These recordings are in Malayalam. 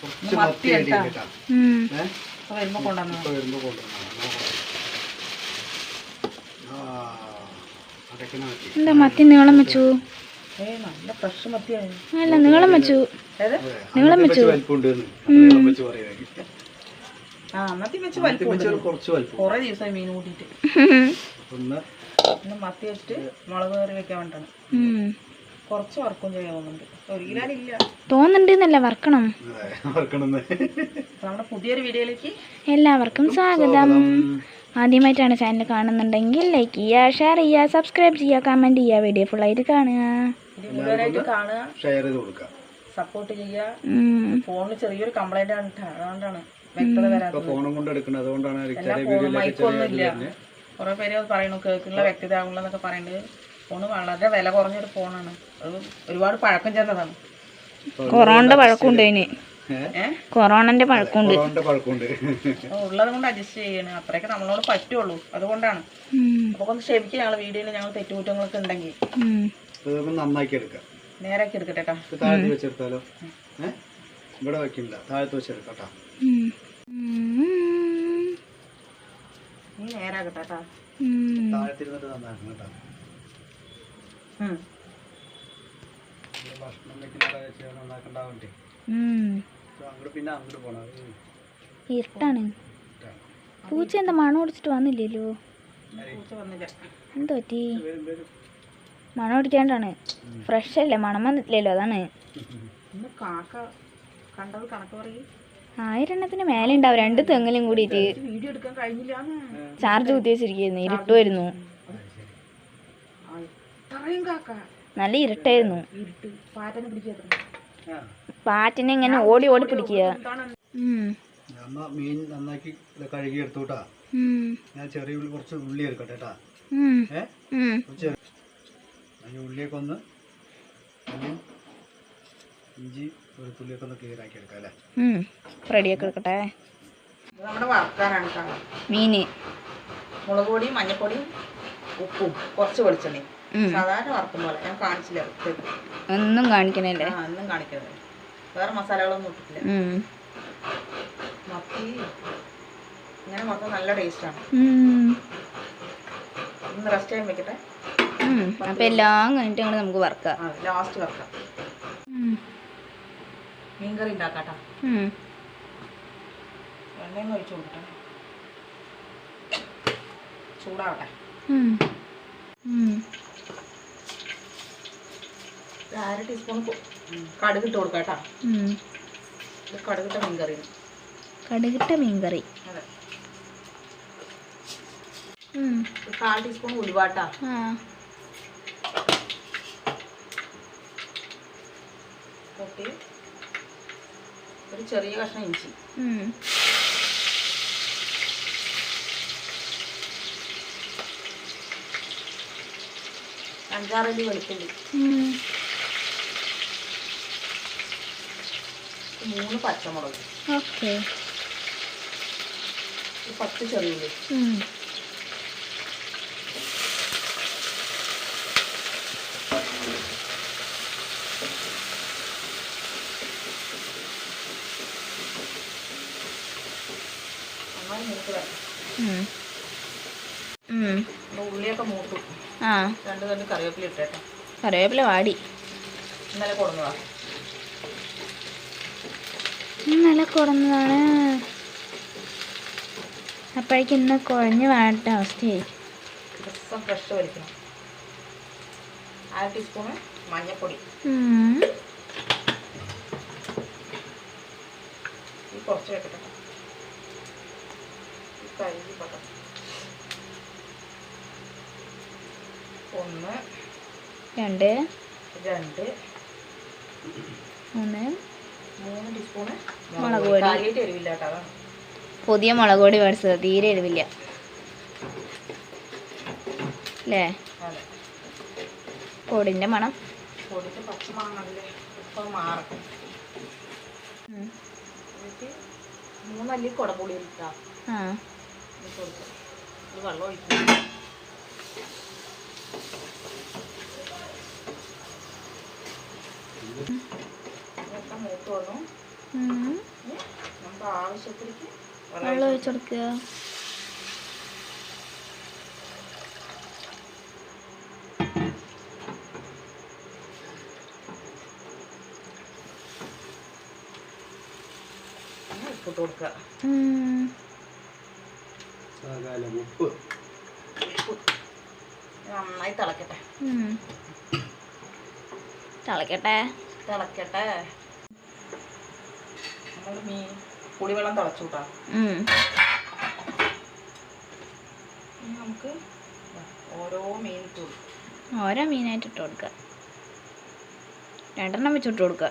കുറച്ച് മത്തി ഇപ്പൊ വരുമ്പോ കൊണ്ടുവന്നു. വരുമ്പോ മത്തി. എന്താ മത്തി നീളം വെച്ചു? നല്ല ഫ്രഷ് മത്തിയാണ്. അല്ല നീളം വെച്ചു. നീളം വെച്ചു. കൊറേ ദിവസമായി മീൻ ഇന്ന് മത്തി വെച്ചിട്ട് മുളക് കറി വെക്കാൻ ഉം. കുറച്ച് വർക്കും ചെയ്യാൻ തോന്നുന്നുണ്ട്. ഒരു കിലോനില്ല തോന്നുന്നുണ്ടെന്നല്ല വറക്കണം നമ്മുടെ പുതിയൊരു വീഡിയോയിലേക്ക് എല്ലാവർക്കും സ്വാഗതം. ആദ്യമായിട്ടാണ് ചാനൽ കാണുന്നുണ്ടെങ്കിൽ ലൈക്ക് ചെയ്യുക ഷെയർ ചെയ്യുക സബ്സ്ക്രൈബ് ചെയ്യുക കമന്റ് ചെയ്യുക വീഡിയോ ഫുള്ളായിട്ട് കാണുക. മുഴുവനായിട്ട് കാണുക. ഷെയർ ചെയ്ത് കൊടുക്കാം സപ്പോർട്ട് ചെയ്യുക. ഫോണിൽ ചെറിയൊരു കംപ്ലൈന്റ് ആണ്. അതുകൊണ്ടാണ് വ്യക്തത ഇപ്പൊ വരാത്തത് ഫോണും കൊണ്ട് എടുക്കുന്നത് അതുകൊണ്ടാണ് എല്ലാ ചെറിയ ഫോണും വീഡിയോയിലൊക്കെ മൈക്കൊന്നും ചെറിയ ഇല്ല ഇത് വരുന്നത്. കുറെ പേര് പറയണു പറയുന്നു വ്യക്തത ആകുള്ള എന്നൊക്കെ ഫോണ് വളരെ വില കുറഞ്ഞൊരു ഫോണാണ്. അത് ഒരുപാട് പഴക്കം ചെന്നതാണ്. കൊറോണയുടെ പഴക്കമുണ്ട് അതിന് കൊറോണന്റെ പഴക്കമുണ്ട് ഉള്ളത് കൊണ്ട് അഡ്ജസ്റ്റ് ചെയ്യണം. അത്രയൊക്കെ നമ്മളോട് പറ്റുള്ളൂ. അതുകൊണ്ടാണ്. അപ്പൊ ഒന്ന് ക്ഷമിക്കുക ഞങ്ങൾ വീഡിയോയിൽ ഞങ്ങൾ തെറ്റുകുറ്റങ്ങളൊക്കെ ഉണ്ടെങ്കിൽ. നന്നാക്കി എടുക്കാം. നേരാക്കി എടുക്കട്ടെ താഴത്ത് വെച്ചെടുത്താലോ? ഇവിടെ വെക്കില്ല. താഴത്ത് വെച്ചെടുക്കാം. നീ. താഴത്തിരുന്നിട്ട് നന്നാക്കണം കേട്ടോ ഭക്ഷണം വെക്കുന്ന. അങ്ങോട്ട് പിന്നെ അങ്ങോട്ട് പോണം ഇരുട്ടാണ്. പൂച്ച എന്താ മണം ഓടിച്ചിട്ട് വന്നില്ലല്ലോ? എന്തോ പറ്റി. മണം ഓടിക്കാണ്ടാണ് ഫ്രഷ് അല്ലേ? മണം വന്നിട്ടില്ലല്ലോ അതാണ്. ആയിരണ്ണത്തിന് മേലെ ഉണ്ടാവും. രണ്ട് തെങ്ങിലും കൂടിയിട്ട്. ചാർജ് കുത്തി വെച്ചിരിക്കുന്നു. ഇരുട്ടുമായിരുന്നു നല്ല ഇരുട്ടായിരുന്നു. ഇരുട്ട്. പാറ്റനെ ഇങ്ങനെ ഓടി ഓടി പിടിക്കുക. അമ്മ മീൻ നന്നാക്കി കഴുകി എടുത്തുട്ടാ. ഞാൻ ചെറിയ ഉള്ളി കുറച്ച് ഉള്ളി എടുക്കട്ടെ കേട്ടാ ഉള്ളിയൊക്കെ ഒന്ന് ഇഞ്ചി വെളുത്തുള്ളിയൊക്കെ ഒന്ന് ക്ലിയർ ആക്കി എടുക്കാം അല്ലേ. റെഡിയാക്കി എടുക്കട്ടെ. നമ്മുടെ വറുക്കാനാണ് മീന്. മുളക് പൊടിയും മഞ്ഞപ്പൊടിയും ഉപ്പും കുറച്ച് വെളിച്ചെണ്ണയും. സാധാരണ വറുക്കും പോലെ. ഞാൻ കാണിച്ചില്ല. ഒന്നും കാണിക്കണല്ലേ. ഒന്നും കാണിക്കണേ വേറെ മസാലകളൊന്നും ഇട്ടില്ല. മത്തി ഇങ്ങനെ മൊത്തം നല്ല ടേസ്റ്റാണ് ഒന്ന് റെസ്റ്റ് ചെയ്യാൻ വെക്കട്ടെ. അപ്പൊ എല്ലാം കഴിഞ്ഞിട്ട് ഞങ്ങൾ നമുക്ക് വറക്കാം. ലാസ്റ്റ് വെക്കാം ഉം. മീൻകറി ഉണ്ടാക്കാട്ടാ. ഉം. എണ്ണയും ഒഴിച്ചു കൊടുക്കട്ടെ. ചൂടാവട്ടെ. അര ടീസ്പൂൺ കടുക് ഇട്ട് കൊടുക്കാം കേട്ടോ. ഇത് കടുകിട്ട മീൻകറി. കടുകിട്ട മീൻകറി. അതെ. കാൽ ടീസ്പൂൺ ഉലുവാട്ടാ. ഓക്കെ ഒരു ചെറിയ കഷ്ണം ഇഞ്ചി. അഞ്ചാറല്ലി വെളുത്തുള്ളി. മൂന്ന് പച്ചമുളക്. ഓക്കെ. പത്ത് ചെറിയുള്ളി. അപ്പോൾ ഉള്ളിയൊക്കെ ആ. രണ്ട് രണ്ട് കറിവേപ്പില ഇട്ടേട്ടോ കറിവേപ്പില വാടി. ഇന്നലെ കൊടുന്നതാ. നല്ല കുറഞ്ഞതാണ്. അപ്പോഴേക്കും ഇന്ന് കുഴഞ്ഞു വേണ്ട അവസ്ഥയായി. ഫ്രഷ് വലിക്കണം അര ടീസ്പൂണ് മഞ്ഞൾപ്പൊടി ഉം. ഈ കുറച്ച് വെക്കട്ടെ. ഈ കഴുകി പട്ടം ഒന്ന് രണ്ട്. രണ്ട് മൂന്ന് മൂന്ന് ടീസ്പൂണ് മുളക് പൊടി. കാര്യമായിട്ട് എരിവില്ല കേട്ടോ അതാണ് പുതിയ മുളക് പൊടി മേടിച്ചത് തീരെ എരിവില്ല. അല്ലേ പൊടിന്റെ മണം. ഇപ്പോൾ മാറും. ഉം. എന്നിട്ട് മൂന്നല്ലി കുടംപുളി ഇട്ടാ. ആ. വെള്ളം ഒഴിക്കും മൂത്ത് മൂത്ത് വന്നു നമുക്ക് ആവശ്യത്തിലേക്ക് വെള്ളം ഒഴിച്ചു കൊടുക്കുക. ഉപ്പിട്ട് കൊടുക്കുക ഉപ്പ്. ഉപ്പ്. നന്നായി തിളക്കട്ടെ. തിളക്കട്ടെ. തിളക്കട്ടെ. പുളിവെള്ളം തിളച്ചു കൂട്ടാ നമുക്ക് ഓരോ മീൻ ഓരോ മീനായിട്ട് ഇട്ട് കൊടുക്കുക. രണ്ടെണ്ണം വെച്ചിട്ട് കൊടുക്ക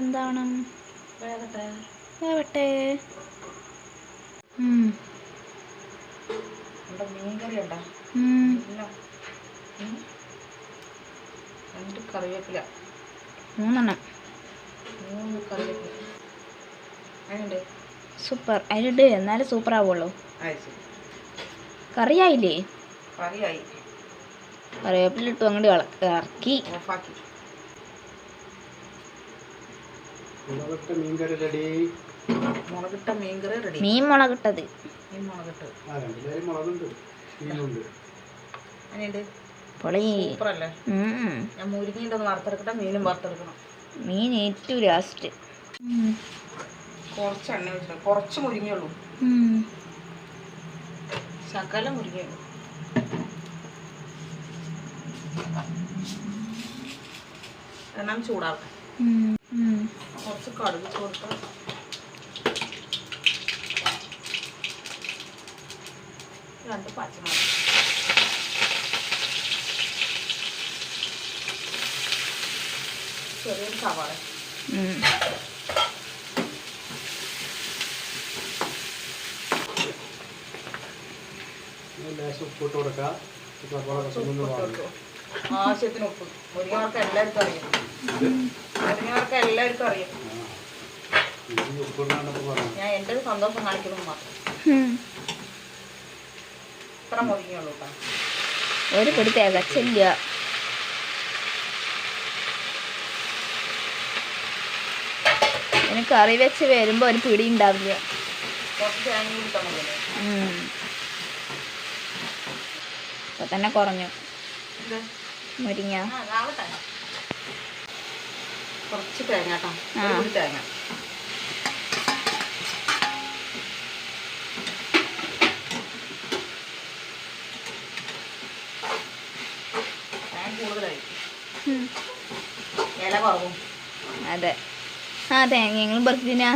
എന്താണ് വേവട്ടെ. ഉം. മീൻകറി മീൻ കറി ഉണ്ടോ. രണ്ട് കറിവേപ്പില. മൂന്നെണ്ണം. മൂന്ന് കറിവേപ്പില. അതിനുണ്ട് സൂപ്പർ. അരിട് എന്നാലും സൂപ്പർ ആവുള്ളൂ. കറിയായില്ലേ? കറിയായി. കറിവേപ്പില ഇട്ടു അങ്ങോട്ട് ഇറക്കി. ഓഫാക്കി മീൻകറി റെഡി മുളകിട്ട മീൻ കറി റെഡി മീൻ മുളകിട്ടത്. മീൻ മുളകിട്ട്. ആ രണ്ടിലേയും മുളകുണ്ട്. മീനുണ്ട്. അതിനുണ്ട് പൊളി. സൂപ്പറല്ലേ. ഞാൻ മുരിങ്ങയുടെ ഒന്ന് വറുത്തെടുക്കട്ടെ? മീനും വറുത്തെടുക്കണം. മീൻ ഏറ്റവും ലാസ്റ്റ് കുറച്ച് എണ്ണ വെച്ചിട്ട് കുറച്ച് മുരിങ്ങയുള്ളൂ സകല മുരിങ്ങയുള്ളൂ എണ്ണം ചൂടാവട്ടെ. കുറച്ച് കടുക് കൊടുക്കാം. രണ്ട് പച്ചമുളക് ചെറിയൊരു സവാള. ഉപ്പിട്ട് കൊടുക്കാം. ആവശ്യത്തിന് ഉപ്പ്. മുരിങ്ങവർക്ക് എല്ലാവർക്കും അറിയാം. മുരിങ്ങവർക്ക് എല്ലാവർക്കും അറിയാം. ഞാൻ എന്റെ ഒരു സന്തോഷം കാണിക്കുന്നു മാത്രം. ഇത്ര ഒരു പിടി തികച്ചില്ല എനിക്ക് കറി വെച്ച് വരുമ്പോൾ ഒരു പിടി ഉണ്ടാവില്ല. ഇപ്പൊ തന്നെ കുറഞ്ഞു. മുരിങ്ങ. കുറച്ച് കേട്ടോ തേങ്ങ. കുറവും അതെ. ആ തേങ്ങയും ബർത്തിനാ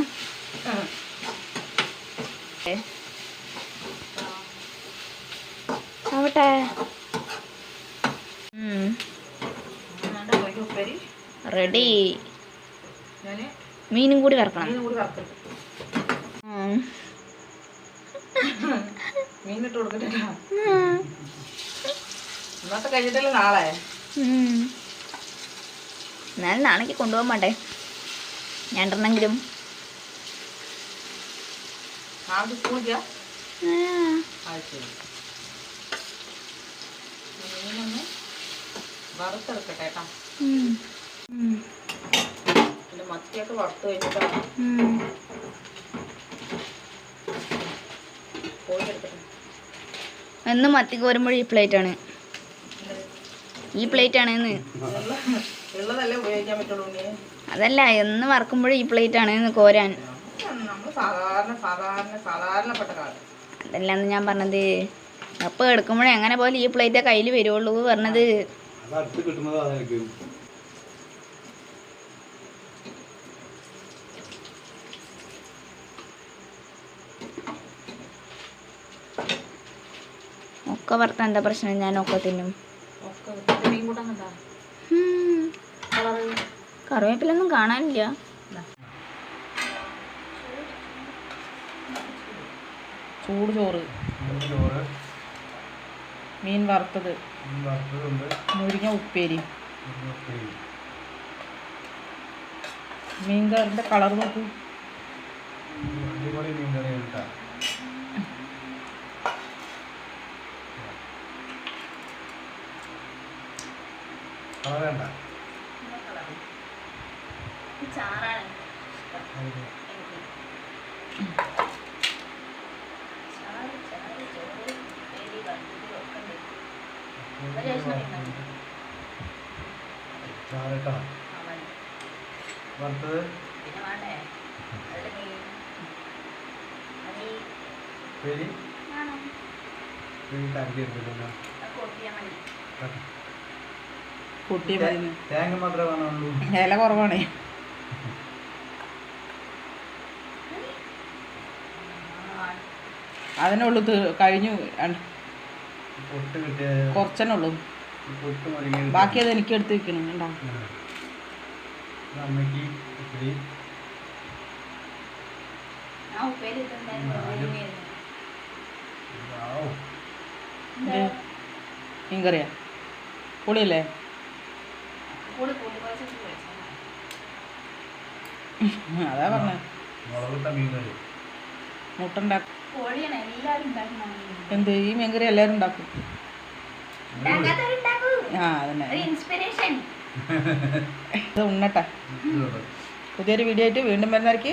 ആവട്ടെ. റെഡി. മീനും കൂടി വറക്കണം. മീനിട്ട് കൊടുക്കട്ടെ. ഇന്നത്തെ കഴിഞ്ഞിട്ടല്ലേ നാളെ. എന്നാലും നാളേക്ക് കൊണ്ടുപോകാൻ വേണ്ടേ രണ്ടെണ്ണെങ്കിലും മീനൊന്ന് വറുത്തെടുക്കട്ടെ കേട്ടോ. പിന്നെ മത്തിയൊക്കെ വറുത്ത് കഴിഞ്ഞിട്ടാണ് എന്നും മത്തിക്ക് വരുമ്പോഴും ഈ പ്ലേറ്റ് ആണ്. ഈ പ്ലേറ്റ് ആണ് അതല്ല എന്ന് വറക്കുമ്പോഴും ഈ പ്ലേറ്റ് ആണ് കോരാൻ. അതല്ലെന്ന് ഞാൻ പറഞ്ഞത് അപ്പം എടുക്കുമ്പോഴേ എങ്ങനെ പോലെ ഈ പ്ലേറ്റ് കയ്യിൽ വരുള്ളൂ പറഞ്ഞത്. ഒക്കെ വറുത്ത എന്താ പ്രശ്നം? ഞാൻ ഒക്കെ തിന്നും. ഒക്കെ കറിവേപ്പിലൊന്നും കാണാനില്ല. ചൂട് ചോറ്. മീൻ വറുത്തത്. മുരിങ്ങ ഉപ്പേരി. മീൻകറിന്റെ കളർ നോക്കൂ. കളർ വേണ്ട. ചാറിട്ടോ? വറുത്തത്? പിന്നെ വേണ്ടേ? അതിൽ മീൻ. പേര് മതി. തേങ്ങ മാത്രമേ വേണമുള്ളൂ ഇല കുറവാണേ. അതിനുള്ളൂ കഴിഞ്ഞു. കൊറച്ചു ബാക്കി അത് എനിക്ക് എടുത്ത് വെക്കണം? മീൻകറിയാ? പുളിയല്ലേ. അതാ പറഞ്ഞേ. മുളകിട്ട മീൻ മുട്ട ഉണ്ടാക്കും കോഴിയാണ് എല്ലാവരും ഉണ്ടാക്കുന്ന എന്ത്? ഈ മീൻകറി എല്ലാവരും ഉണ്ടാക്കും? ആ അതന്നെ. ഇത് ഉണ്ണട്ടെ. പുതിയൊരു വീഡിയോ ആയിട്ട് വീണ്ടും വരുന്നവർക്ക്